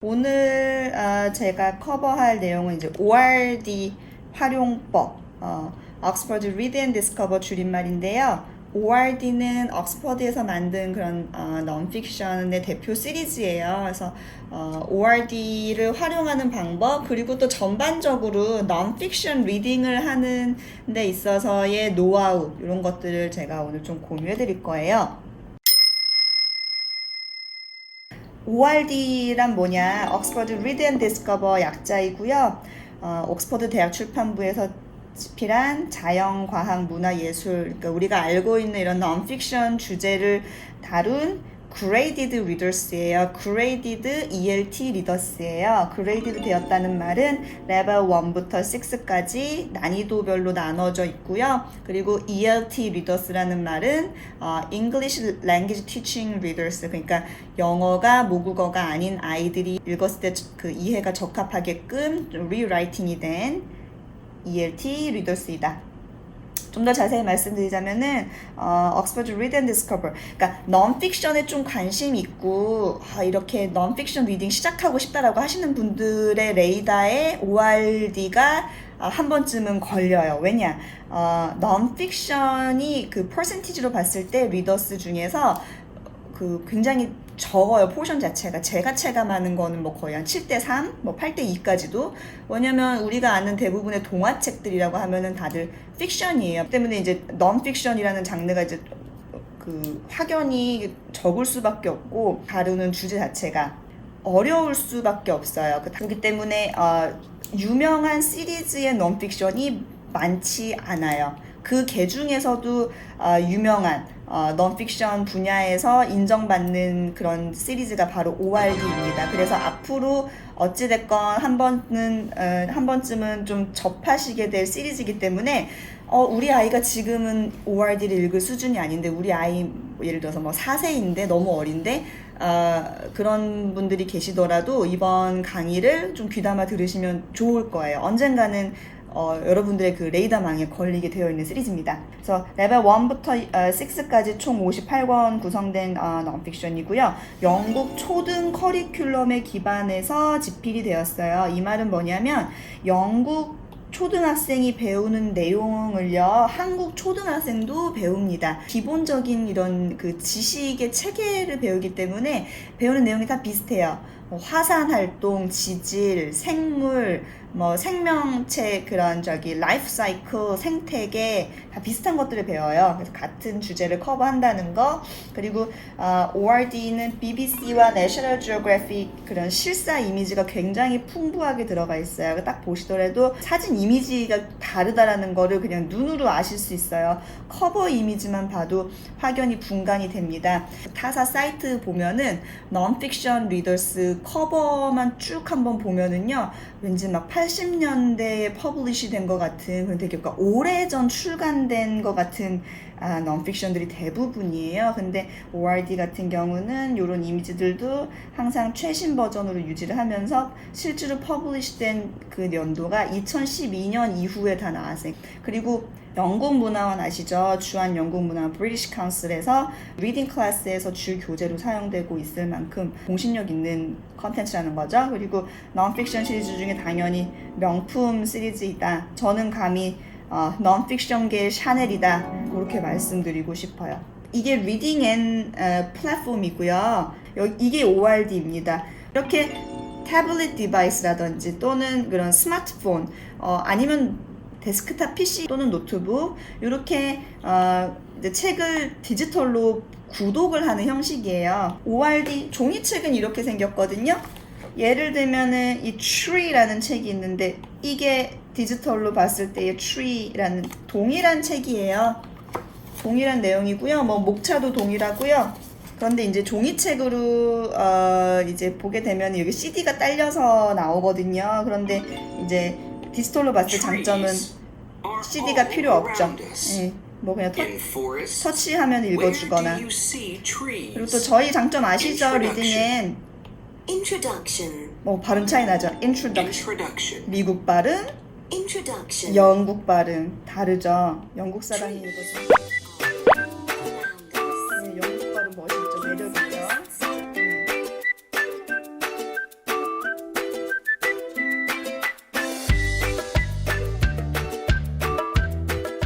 오늘 아, 제가 커버할 내용은 이제 ORD 활용법, 어, Oxford Read and Discover 줄임말인데요. ORD는 옥스퍼드에서 만든 그런 어, 넌픽션의 대표 시리즈예요. 그래서 어, ORD를 활용하는 방법 그리고 또 전반적으로 넌픽션 리딩을 하는 데 있어서의 노하우 이런 것들을 제가 오늘 좀 공유해 드릴 거예요. ORD란 뭐냐? 옥스퍼드 Read and Discover 약자이고요. 어, 옥스퍼드 대학 출판부에서 집필한 자연, 과학, 문화, 예술, 그러니까 우리가 알고 있는 이런 non-fiction 주제를 다룬 graded readers예요. graded ELT readers예요. graded 되었다는 말은 레벨 1부터 6까지 난이도별로 나눠져 있고요. 그리고 ELT readers라는 말은 어, English Language Teaching Readers 그러니까 영어가 모국어가 아닌 아이들이 읽었을 때 그 이해가 적합하게끔 rewriting이 된 ELT readers이다. 좀 더 자세히 말씀드리자면은 어, 옥스퍼드 Read and Discover 그러니까 넌픽션에 좀 관심 있고 아, 이렇게 넌픽션 리딩 시작하고 싶다라고 하시는 분들의 레이더에 ORD가 아, 한 번쯤은 걸려요. 왜냐? 어, 넌픽션이 그 퍼센티지로 봤을 때 리더스 중에서 그 굉장히 적어요 포션 자체가. 제가 체감하는 거는 뭐 거의 한 7대 3, 뭐 8대 2까지도. 왜냐면 우리가 아는 대부분의 동화책들이라고 하면은 다들 픽션이에요. 때문에 이제 넌 픽션이라는 장르가 이제 그 확연히 적을 수밖에 없고 다루는 주제 자체가 어려울 수밖에 없어요. 그- 그렇기 때문에 어, 유명한 시리즈의 넌픽션이 많지 않아요. 그 개 중에서도 어, 유명한 어, 넌픽션 분야에서 인정받는 그런 시리즈가 바로 ORD입니다. 그래서 앞으로 어찌됐건 한 번은 어, 한 번쯤은 좀 접하시게 될 시리즈이기 때문에 어, 우리 아이가 지금은 ORD를 읽을 수준이 아닌데 우리 아이 뭐 예를 들어서 뭐 4세인데 너무 어린데 어, 그런 분들이 계시더라도 이번 강의를 좀 귀담아 들으시면 좋을 거예요. 언젠가는 어, 여러분들의 그 레이더망에 걸리게 되어 있는 시리즈입니다. 그래서 레벨 1부터 어, 6까지 총 58권 구성된 어, 넌픽션이고요. 영국 초등 커리큘럼에 기반해서 집필이 되었어요. 이 말은 뭐냐면 영국 초등학생이 배우는 내용을요, 한국 초등학생도 배웁니다. 기본적인 이런 그 지식의 체계를 배우기 때문에 배우는 내용이 다 비슷해요. 뭐 화산 활동, 지질, 생물, 뭐 생명체 그런 저기 라이프 사이클, 생태계 다 비슷한 것들을 배워요. 그래서 같은 주제를 커버한다는 거. 그리고 어, ORD는 BBC와 National Geographic 그런 실사 이미지가 굉장히 풍부하게 들어가 있어요. 딱 보시더라도 사진 이미지가 다르다라는 거를 그냥 눈으로 아실 수 있어요. 커버 이미지만 봐도 확연히 분간이 됩니다. 타사 사이트 보면은 넌픽션 리더스 커버만 쭉 한번 보면은요. 왠지 막 80년대에 퍼블리시 된 것 같은 되게 그러니까 오래전 출간된 것 같은 아, 넌픽션들이 대부분이에요. 근데 ORD 같은 경우는 이런 이미지들도 항상 최신 버전으로 유지를 하면서 실제로 퍼블리시 된 그 연도가 2012년 이후에 다 나왔어요. 그리고 영국 문화원 아시죠? 주한 영국 문화원 브리티시 카운슬에서 리딩 클래스에서 주 교재로 사용되고 있을 만큼 공신력 있는 컨텐츠라는 거죠. 그리고 넌픽션 시리즈 중에 당연히 명품 시리즈이다. 저는 감히 어, 넌픽션계의 샤넬이다. 그렇게 말씀드리고 싶어요. 이게 리딩 앤 어, 플랫폼이고요. 여- 이게 ORD입니다. 이렇게 태블릿 디바이스라든지 또는 그런 스마트폰 어, 아니면 데스크탑 PC 또는 노트북 이렇게 어, 책을 디지털로 구독을 하는 형식이에요. ORD 종이책은 이렇게 생겼거든요. 예를 들면은 이 Tree라는 책이 있는데 이게 디지털로 봤을 때의 Tree라는 동일한 책이에요. 동일한 내용이고요. 뭐 목차도 동일하고요. 그런데 이제 종이책으로 어 이제 보게 되면 여기 CD가 딸려서 나오거든요. 그런데 이제 디지털로 봤을 때 장점은 CD가 필요 없죠. 예, 뭐 그냥 터, 터치하면 읽어주거나. 그리고 또 저희 장점 아시죠? 리딩엔. 뭐 발음 차이 나죠. Introduction. 미국 발음. 영국 발음 다르죠. 영국 사람이 읽어서